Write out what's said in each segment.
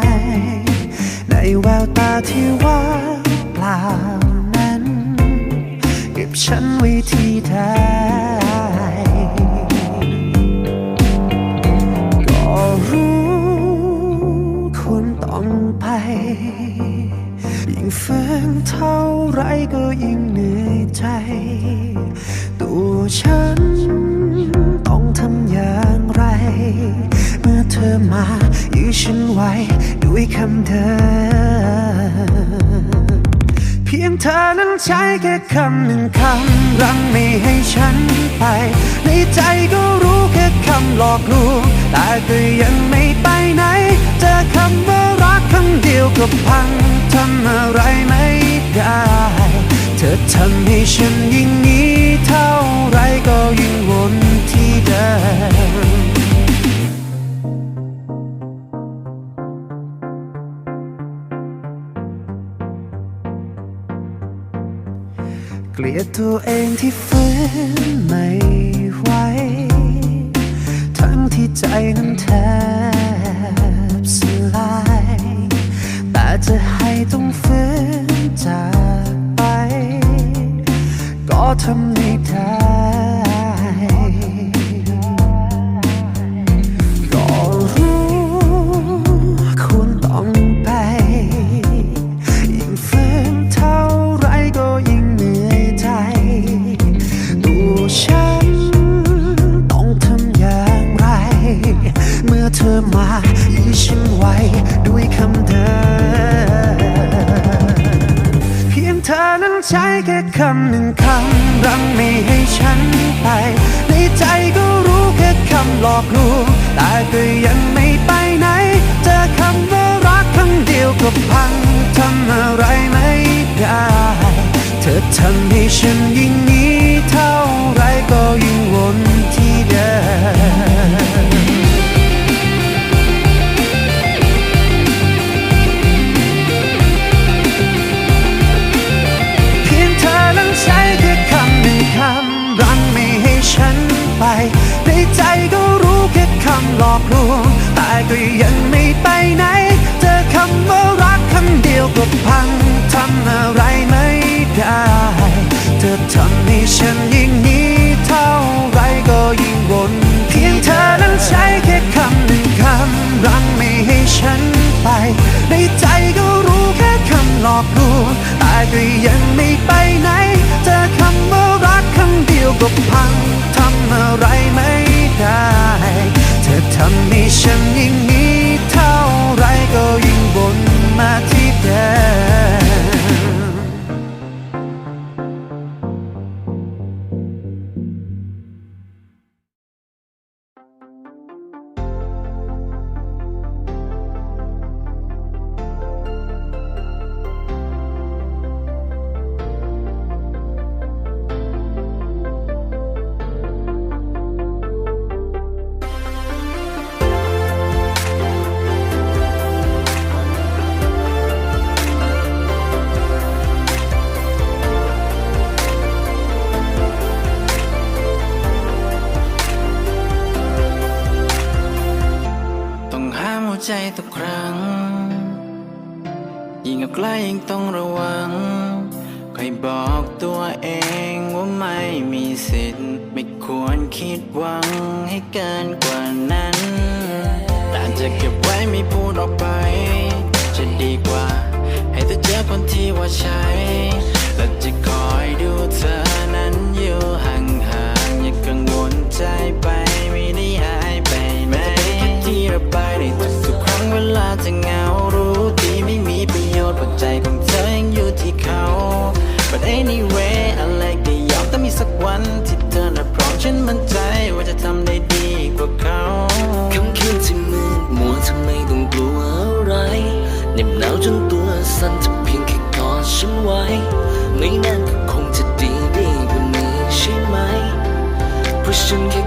ย ที่ว่างเปล่านั้น เก็บฉันไว้ที่ใดก็รู้ควรต้องไป ยิ่งฝืนเท่าไรก็ยิ่งเหนื่อยใจ ตัวฉันต้องทำอย่างไร เมื่อเธอมายื้อฉันไว้ด้วยคำเดิม เพียงเธอนั้นใช้แค่คำหนึ่งคำรั้งไม่ให้ฉันไป ในใจก็รู้แค่คำหลอกลวงแต่ก็ยังไม่ไปไหน เจอคำว่ารักคำเดียวก็พังทำอะไรไม่ได้ เธอทำให้ฉันยิ่งนี้เท่าไรก็ยิ่งวนที่เดิม เกลียดตัวเองที่ฝืนไม่ไหวทั้งที่ใจนั้นแทบสลาย แต่จะให้ต้องฝืนจากไป ก็ทำ ใช้แค่คำหนึ่งคำรั้งไม่ให้ฉันไป ในใจก็รู้แค่คำหลอกลวงแต่ก็ยังไม่ไปไหน เจอคำว่ารักครั้งเดียวก็พังทำอะไรไม่ได้ เธอทำให้ฉันยิ่งนี้เท่าไรก็ยิ่งวนที อกลวงแต่ก็ยังไม่ไปไหน เจอคำว่ารักคำเดียวก็พังทำอะไรไม่ได้ เธอทำให้ฉันยิ่งห นั้น แต่จะเก็บไว้ไม่พูดออกไป จะดีกว่า ให้เธอเจอคนที่ว่าใช่และจะคอยดูเธอนั้นอยู่ห่างๆอย่ากังวลใจไปไม่ได้หายไปไหมที่ระบายในทุกๆครั้งเวลาจะเหงารู้ดีไม่มีประโยชน์เพราะใจของเธอยังอยู่ที่เขา But anyway ็บหนาวจนตัวสั่นจะเพียงแค่กอดฉันไว้ไม่นานก็คงจะดีได้ว่านี้ใช่ไหมเพราะฉันแค่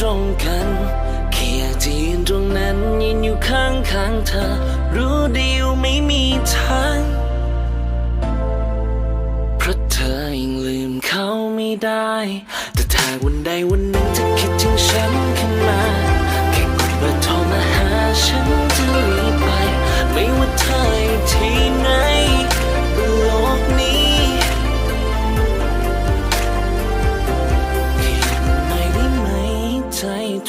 ตรงกันแค่อยากจะยืนตรงนั้นยืนอยู่ข้างข้างๆเธอ รู้ดีว่าไม่มีทางเพราะเธอยังลืมเขาไม่ได้ แต่ถ้าวันใดวันหนึ่งเธอคิดถึงฉันขึ้นมาแค่กดเบอร์โทรมาหาฉันจะรีบไป ไม่ว่าเธออยู่ที่ไหน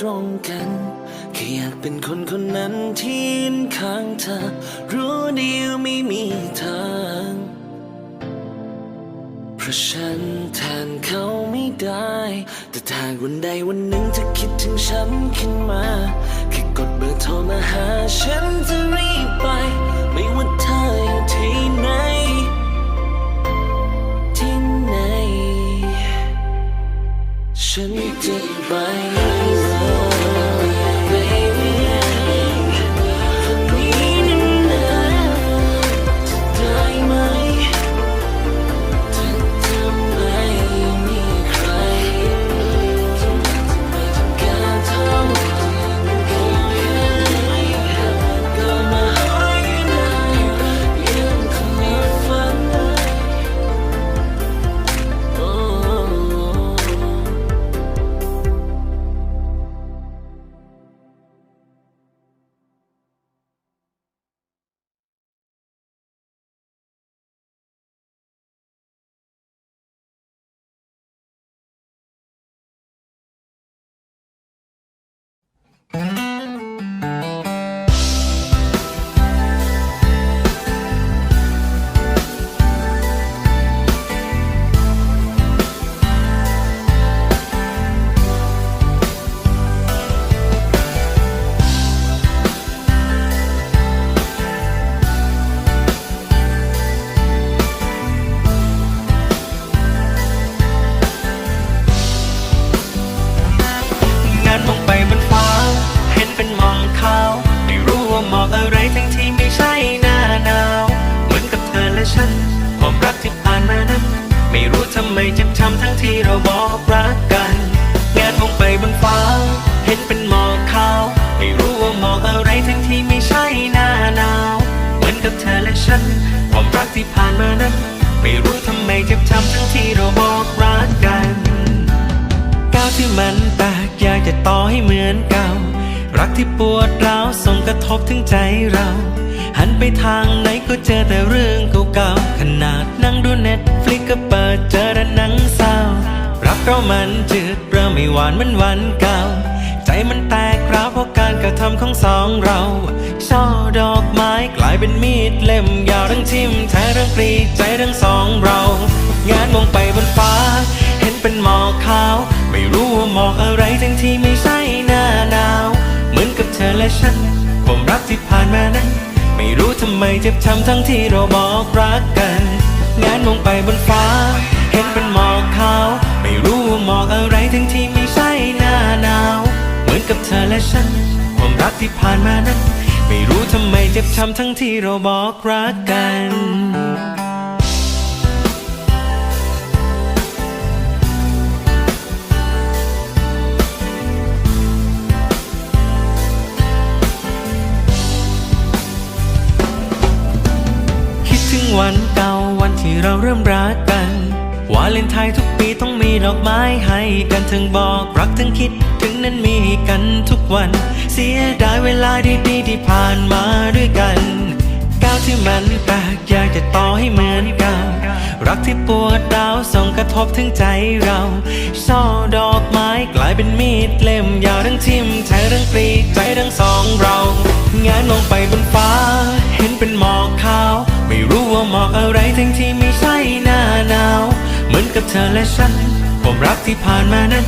รงกันแค่อยากเป็นคนคนนั้นที่ยืนข้างเธอ รู้ดีว่าไม่มีทาง เพราะฉันแทนเขาไม่ได้ แต่ถ้าวันใดวันหนึ่งเธอคิดถึงฉันขึ้นมาแค่กดเบอร์โทรมาหาฉันจะรีบไป ไม่ว่าเธออยู่ที่ไหนที่ไหน ฉันจะไป ง บอกรักกันงานมองไปบนฟ้า เห็นเป็นหมอกขาว ไม่รู้ว่าหมอกอะไรทั้งที่ไม่ใช่หน้าหนาว เหมือนกับเธอและฉัน ความรักที่ผ่านมานั้น ไม่รู้ทำไมเจ็บช้ำทั้งที่เราบอกรักกัน ก้าวที่มันแตกอยากจะต่อให้เหมือนเก่า รักที่ปวดร้าวส่งกระทบถึงใจเราหันไปทางไหนก็เจอแต่เรื่องเก่าๆ ขนาดนั่งดูเน็ตฟลิกก็เปิดเจอแต่หนัง รารักเรามันจืดเริ่มไม่หวานเหมือนวันเก่า ใจมันแตกร้าวเพราะการกระทำของสองเรา ช่อดอกไม้กลายเป็นมีดเล่มยาวทั้งทิ่มแทงทั้งกรีดใจทั้งสองเรา งานมองไปบนฟ้า เห็นเป็นหมอกขาว ไม่รู้ว่าหมอกอะไรทั้งที่ไม่ใช่หน้าหนาว เหมือนกับเธอและฉันความรักที่ผ่านมานั้น ไม่รู้ทำไมเจ็บช้ำทั้งที่เราบอกรักกัน งานมองไปบนฟ้า ธอและฉัน ความรักที่ผ่านมานั้น ไม่รู้ทำไมเจ็บช้ำทั้งที่เราบอกรักกันคิดถึงวันเก่าวันที่เราเริ่มรักกัน วาเลนไทน์ทุกปีต้องมีดอกไม้ให้กันทั้งบอกรักทั้งคิดถึง นั้นมีกันทุกวัน เสียดายเวลาดีๆที่ผ่านมาด้วยกัน ก้าวที่มันแปลกอยากจะต่อให้เหมือนเก่ารักที่ปวดร้าวส่งกระทบถึงใจเราช่อดอกไม้กลายเป็นมีดเล่มยาวทั้งทิ่มแทงทั้งปรีใจทั้งสองเรางานมองไปบนฟ้า เห็นเป็นหมอกขาว ไม่รู้ว่าหมอกอะไรทั้งที่ไม่ใช่หน้าหนาว เหมือนกับเธอและฉัน ความรักที่ผ่านมานั้น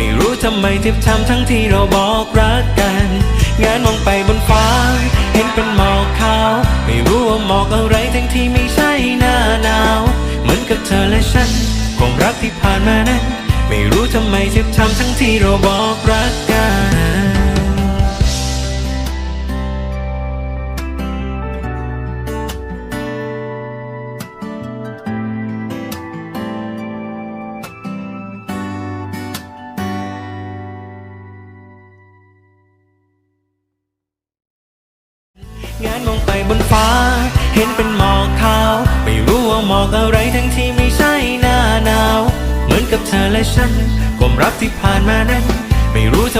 ไม่รู้ทำไมเจ็บช้ำทั้งที่เราบอกรักกันงานมองไปบนฟ้า เห็นเป็นหมอกขาว ไม่รู้ว่าหมอกอะไรทั้งที่ไม่ใช่หน้าหนาว เหมือนกับเธอและฉันความรักที่ผ่านมานั้น ไม่รู้ทำไมเจ็บช้ำทั้งที่เราบอกรัก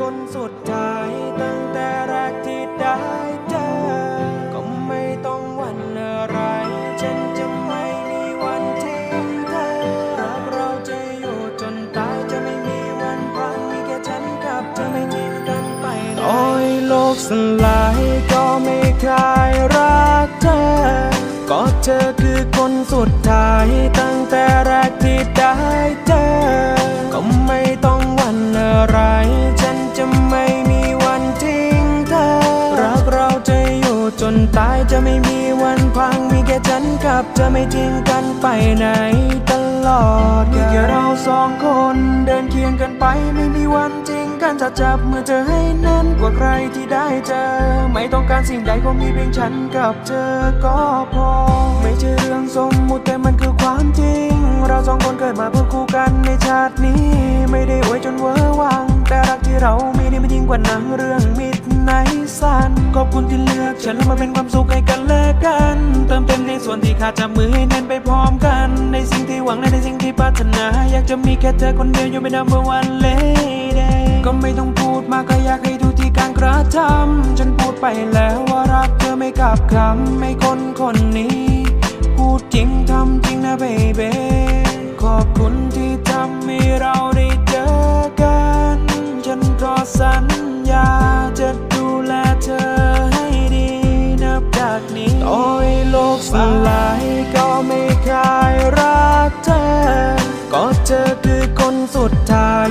คนสุดท้ายตั้งแต่แรกที่ได้เจอ ก็ไม่ต้องหวันอะไร ฉันจะไม่มีวันทิ้งเธอรักเราจะอยู่จนตายจะไม่มีวันพังมีแค่ฉันกับเธอไม่ทิ้งกันไปโอ้ยโลกสลายก็ไม่เคยรักเธอ ก็เธอคือคนสุดท้ายตั้งแต่แรกที่ได้เจอ ก็ไม่ต้องหวันอะไร จะไม่มีวันทิ้งเธอ รักเราจะอยู่จนตายจะไม่มีวันพัง มีแค่ฉันกับจะไม่ทิ้งกันไปไหนตลอดมีแค่เราสองคนเดินเคียงกันไปไม่มีวันจ กันจะจับมือเธอให้แน่นกว่าใครที่ได้เจอ ไม่ต้องการสิ่งใดก็มีเพียงฉันกับเธอก็พอ ไม่ใช่เรื่องสมมุติแต่มันคือความจริง เราสองคนเกิดมาเพื่อคู่กันในชาตินี้ ไม่ได้อวยจนเวอร์วัง แต่รักที่เรามีนี่มันยิ่งกว่าหนังเรื่องมิดในสันขอบคุณที่เลือกฉันแล้วมาเป็นความสุขให้กันและกัน เติมเต็มในส่วนที่ขาดจับมือให้แน่นไปพร้อมกัน ในสิ่งที่หวังและในสิ่งที่ปรารถนา อยากจะมีแค่เธอคนเดียวอยู่เป็น number one lady ก็ไม่ต้องพูดมากก็อยากให้ดูที่การกระทำฉันพูดไปแล้วว่ารักเธอไม่กลับคำไม่คนคนนี้ พูดจริงทำจริงนะเบเบขอบคุณที่ทำให้เราได้เจอกัน ฉันก็สัญญาจะดูแลเธอให้ดีนับจากนี้ต่อ้โลกสลายก็ไม่คลายรักเธอ ก็เธอคือคนสุดท้าย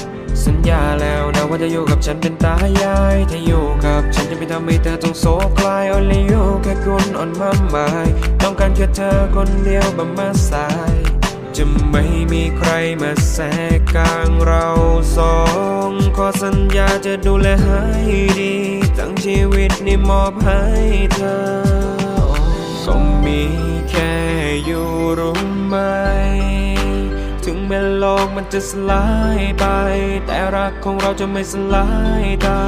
สัญญาแล้วนะว่าจะอยู่กับฉันเป็นตายาย ถ้าอยู่กับฉันจะไม่ทำให้เธอต้องโศกคลาย only you แค่คุณอ่อนมาหมายต้องการแค่เธอคนเดียวบบมาสาย จะไม่มีใครมาแทรกกลางเราสองขอสัญญาจะดูแลให้ดี ทั้งชีวิตนี่มอบให้เธอก็มีแค่อยู่รู้ไหมถึงแม้โลกมันจะสลายไป รักของเราจะไม่สลายตา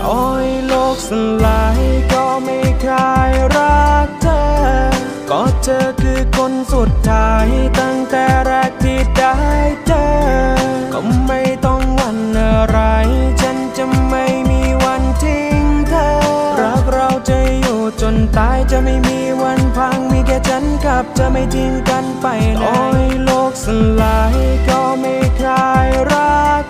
ต่อให้โลกสลายก็ไม่คลายรักเธอ ก็เธอคือคนสุดท้ายตั้งแต่แรกที่ได้เจอ ก็ไม่ต้องหวันอะไร ฉันจะไม่มีวันทิ้งเธอ รักเราจะอยู่จนตายจะไม่มีวันพังมีแค่ฉันกับเธอไม่ทิ้งกันไปไหนต่อให้โลกสลายก็ไม่คลายรัก